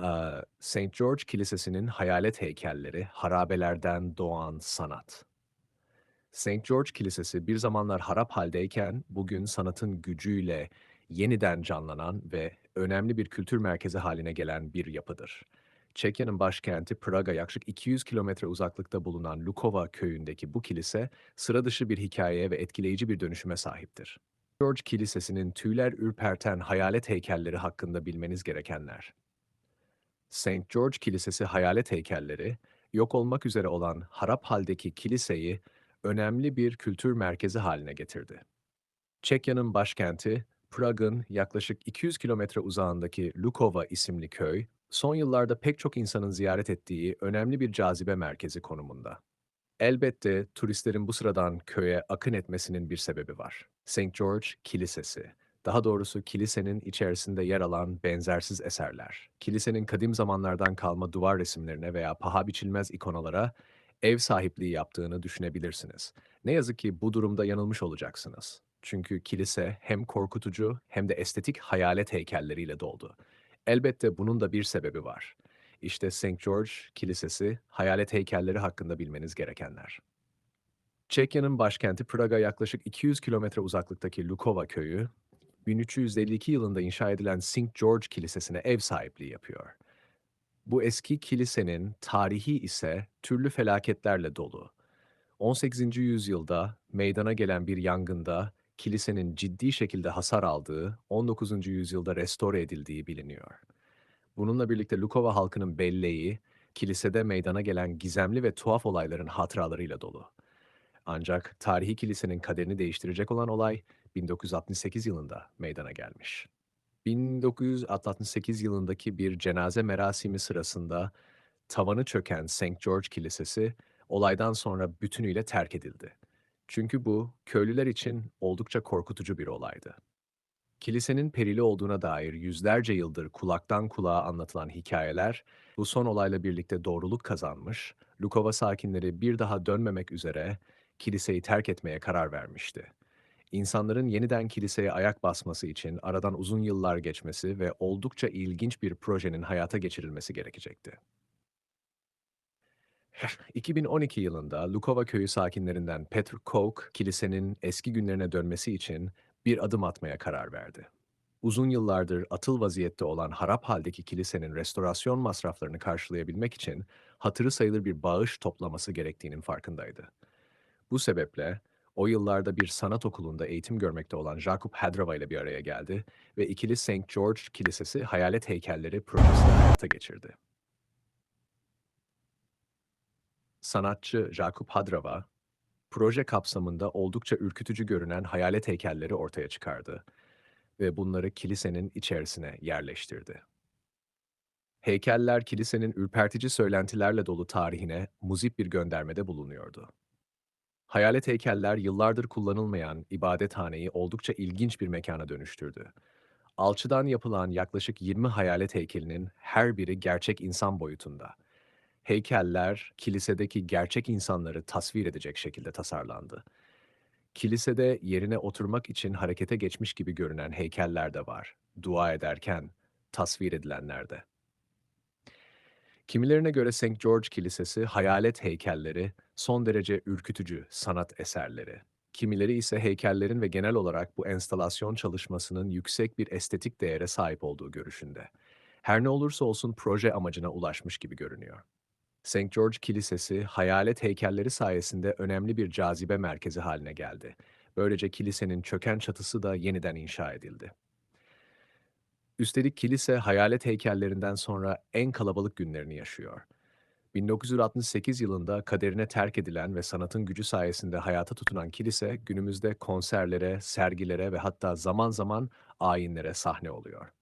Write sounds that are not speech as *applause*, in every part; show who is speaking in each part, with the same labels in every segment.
Speaker 1: Eee, St. George Kilisesi'nin hayalet heykelleri, harabelerden doğan sanat. St. George Kilisesi bir zamanlar harap haldeyken bugün sanatın gücüyle yeniden canlanan ve önemli bir kültür merkezi haline gelen bir yapıdır. Çekya'nın başkenti Praga yaklaşık 200 kilometre uzaklıkta bulunan Lukova köyündeki bu kilise sıra dışı bir hikayeye ve etkileyici bir dönüşüme sahiptir. George Kilisesi'nin tüyler ürperten hayalet heykelleri hakkında bilmeniz gerekenler. St. George Kilisesi hayalet heykelleri, yok olmak üzere olan harap haldeki kiliseyi önemli bir kültür merkezi haline getirdi. Çekya'nın başkenti, Prag'ın yaklaşık 200 kilometre uzağındaki Lukova isimli köy, son yıllarda pek çok insanın ziyaret ettiği önemli bir cazibe merkezi konumunda. Elbette turistlerin bu sıradan köye akın etmesinin bir sebebi var. St. George Kilisesi, daha doğrusu kilisenin içerisinde yer alan benzersiz eserler. Kilisenin kadim zamanlardan kalma duvar resimlerine veya paha biçilmez ikonalara ev sahipliği yaptığını düşünebilirsiniz. Ne yazık ki bu durumda yanılmış olacaksınız. Çünkü kilise hem korkutucu hem de estetik hayalet heykelleriyle doldu. Elbette bunun da bir sebebi var. İşte St. George Kilisesi, hayalet heykelleri hakkında bilmeniz gerekenler. Çekya'nın başkenti Praga yaklaşık 200 kilometre uzaklıktaki Lukova köyü, 1352 yılında inşa edilen St. George Kilisesi'ne ev sahipliği yapıyor. Bu eski kilisenin tarihi ise türlü felaketlerle dolu. 18. yüzyılda meydana gelen bir yangında kilisenin ciddi şekilde hasar aldığı, 19. yüzyılda restore edildiği biliniyor. Bununla birlikte Lukova halkının belleği, kilisede meydana gelen gizemli ve tuhaf olayların hatıralarıyla dolu. Ancak tarihi kilisenin kaderini değiştirecek olan olay 1968 yılında meydana gelmiş. 1968 yılındaki bir cenaze merasimi sırasında tavanı çöken St. George Kilisesi olaydan sonra bütünüyle terk edildi. Çünkü bu köylüler için oldukça korkutucu bir olaydı. Kilisenin perili olduğuna dair yüzlerce yıldır kulaktan kulağa anlatılan hikayeler bu son olayla birlikte doğruluk kazanmış, Lukova sakinleri bir daha dönmemek üzere kiliseyi terk etmeye karar vermişti. İnsanların yeniden kiliseye ayak basması için aradan uzun yıllar geçmesi ve oldukça ilginç bir projenin hayata geçirilmesi gerekecekti. *sighs* 2012 yılında Lukova köyü sakinlerinden Petr Koch, kilisenin eski günlerine dönmesi için bir adım atmaya karar verdi. Uzun yıllardır atıl vaziyette olan harap haldeki kilisenin restorasyon masraflarını karşılayabilmek için hatırı sayılır bir bağış toplaması gerektiğinin farkındaydı. Bu sebeple o yıllarda bir sanat okulunda eğitim görmekte olan Jakub Hadrava ile bir araya geldi ve ikili St. George Kilisesi Hayalet Heykelleri projesini hayata geçirdi. Sanatçı Jakub Hadrava, proje kapsamında oldukça ürkütücü görünen hayalet heykelleri ortaya çıkardı ve bunları kilisenin içerisine yerleştirdi. Heykeller kilisenin ürpertici söylentilerle dolu tarihine muzip bir göndermede bulunuyordu. Hayalet heykeller yıllardır kullanılmayan ibadethaneyi oldukça ilginç bir mekana dönüştürdü. Alçıdan yapılan yaklaşık 20 hayalet heykelinin her biri gerçek insan boyutunda. Heykeller kilisedeki gerçek insanları tasvir edecek şekilde tasarlandı. Kilisede yerine oturmak için harekete geçmiş gibi görünen heykeller de var. Dua ederken tasvir edilenler de. Kimilerine göre St. George Kilisesi hayalet heykelleri, son derece ürkütücü sanat eserleri. Kimileri ise heykellerin ve genel olarak bu enstalasyon çalışmasının yüksek bir estetik değere sahip olduğu görüşünde. Her ne olursa olsun proje amacına ulaşmış gibi görünüyor. St. George Kilisesi, hayalet heykelleri sayesinde önemli bir cazibe merkezi haline geldi. Böylece kilisenin çöken çatısı da yeniden inşa edildi. Üstelik kilise hayalet heykellerinden sonra en kalabalık günlerini yaşıyor. 1968 yılında kaderine terk edilen ve sanatın gücü sayesinde hayata tutunan kilise günümüzde konserlere, sergilere ve hatta zaman zaman ayinlere sahne oluyor.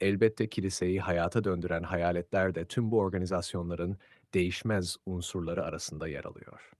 Speaker 1: Elbette kiliseyi hayata döndüren hayaletler de tüm bu organizasyonların değişmez unsurları arasında yer alıyor.